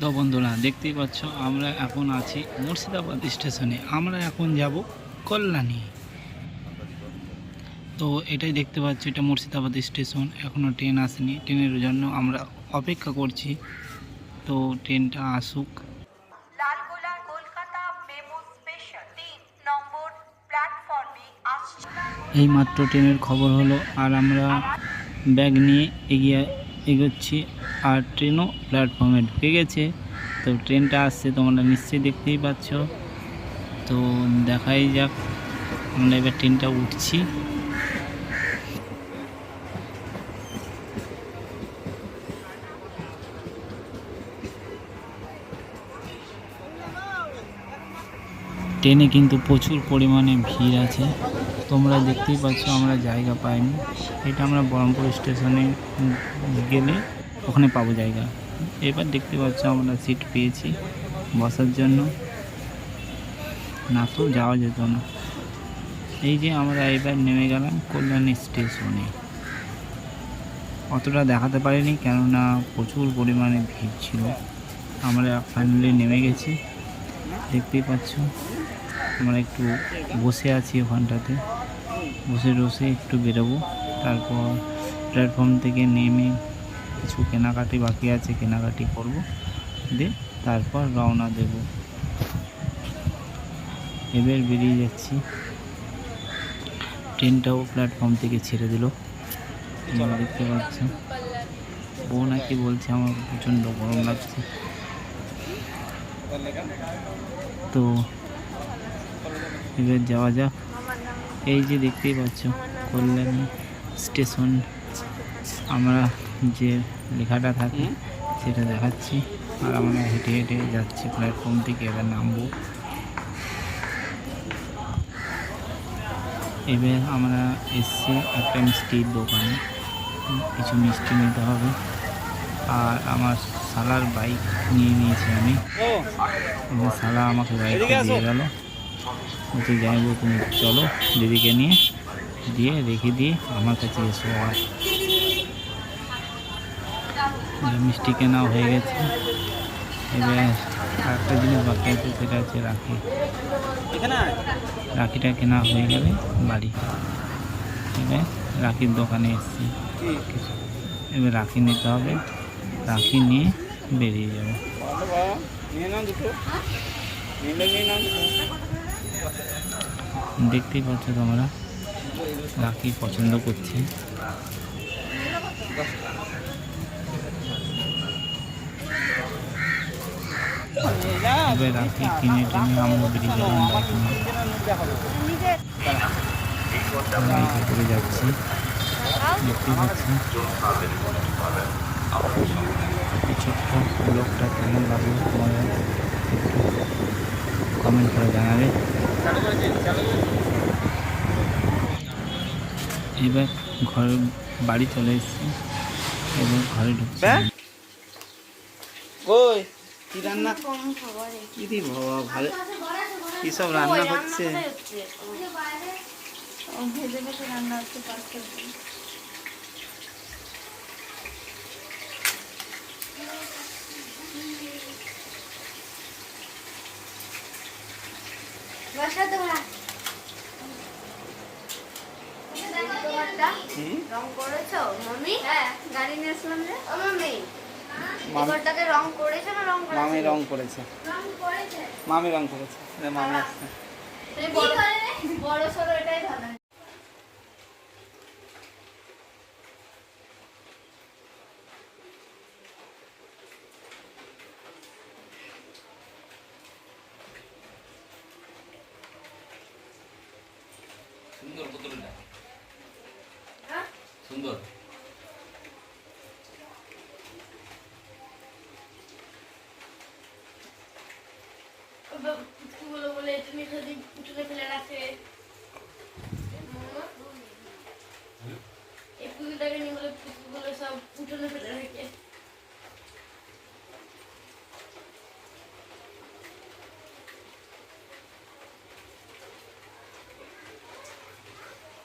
তো বন্ধুরা দেখতেই পাচ্ছ আমরা এখন আছি মুর্শিদাবাদ স্টেশনে। আমরা এখন যাব কল্যাণী। তো এটাই দেখতে পাচ্ছি এটা মুর্শিদাবাদ স্টেশন। এখনও ট্রেন আসেনি। ট্রেনের জন্য আমরা অপেক্ষা করছি। তো ট্রেনটা আসুক। এই মাত্র ট্রেনের খবর হলো আর আমরা ব্যাগ নিয়ে এগিয়ে এগোচ্ছি। আর ট্রেনও প্ল্যাটফর্মে ঢুকে গেছে। তো ট্রেনটা আসছে, তোমরা নিশ্চয়ই দেখতেই পাচ্ছ। তো দেখাই যাক, আমরা এবার ট্রেনটা উঠছি। ট্রেনে কিন্তু প্রচুর পরিমাণে ভিড় আছে। তোমরা দেখতেই পাচ্ছ, আমরা জায়গা পাইনি। এটা আমরা বহরমপুর স্টেশনে গেলে ওখানে পাবো জায়গা। এবার দেখতে পাচ্ছ আমরা সিট পেয়েছি বসার জন্য। না তো যাওয়া যেত না। এই যে আমরা এবার নেমে গেলাম কল্যাণী স্টেশনে। অতটা দেখাতে পারিনি কেননা প্রচুর পরিমাণে ভিড় ছিল। আমরা ফাইনালি নেমে গেছি। দেখতেই পাচ্ছ, আমরা একটু বসে আছি ওখানটাতে। বসে বসে একটু বেরোবো। তারপর প্ল্যাটফর্ম থেকে নেমে কিছু কেনাকাটি বাকি আছে, কেনাকাটি করব। দিয়ে তারপর রওনা দেব। এবার বেরিয়ে যাচ্ছি। ট্রেনটাও প্ল্যাটফর্ম থেকে ছেড়ে দিল। দেখতে পাচ্ছ। বউ নাকি বলছে আমার প্রচণ্ড গরম লাগছে। তো এবার যাওয়া যাক। এই যে দেখতেই পাচ্ছ, কল্যাণী স্টেশন। আমরা যে লেখাটা থাকে সেটা দেখাচ্ছি। আর আমরা হেঁটে হেঁটে যাচ্ছি প্ল্যাটফর্ম থেকে এবার নামবো। এবার আমরা এসছি একটা মিষ্টির দোকানে। কিছু মিষ্টি নিতে হবে। আর আমার সালার বাইক নিয়ে নিয়েছি আমি। এবার সালা আমাকে বাইক দিয়ে গেল। বলছে যাইবো তুমি চলো। দিদিকে নিয়ে দিয়ে রেখে দিয়ে আমার কাছে এসো আর মিষ্টি কেনা হয়ে গেছে। এবার একটা জিনিস বাকি আছে সেটা হচ্ছে রাখি। রাখিটা কেনা হয়ে গেলে বাড়ি। এবার রাখির দোকানে এসেছি। এবার রাখি নিতে হবে। রাখি নিয়ে বেরিয়ে যাব। দেখতেই পাচ্ছ তোমরা রাখি পছন্দ করছে। এবার রাখি, কিনে টেনে আমরা বেরিয়ে গেলাম বাইক নিয়ে। করে যাচ্ছি। দেখতেই পাচ্ছি। ছোট্ট ব্লগটা কেমন লাগল তোমাদের? কমেন্ট করে জানাবে। এবার ঘরে বাড়ি চলে এসেছি। এবার ঘরে ঢুকছি। কই? কি রান্না? কি দি বাবা ভালো। কি সব রান্না হচ্ছে? রং করেছ? মামি? হ্যাঁ গাড়ি নিয়ে আসলাম ও মামি। এবারটাকে রং করেছ না রং করেছ? মামি রং করেছে। মামি রং করেছে। মামি আসছে। তুমি বড় বড় সরো এটাই ভালো। সুন্দর বোতলটা। হ্যাঁ? সুন্দর পুচকুগুলো বলে তুমি যদি উঠে ফেলে রাখে এই পুজোটাকে নিয়ে বলে পুচকুগুলো সব উঠোনে ফেলে রাখে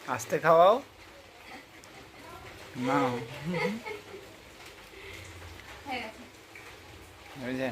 আসতে খাওয়াও। না হয়ে বুঝছে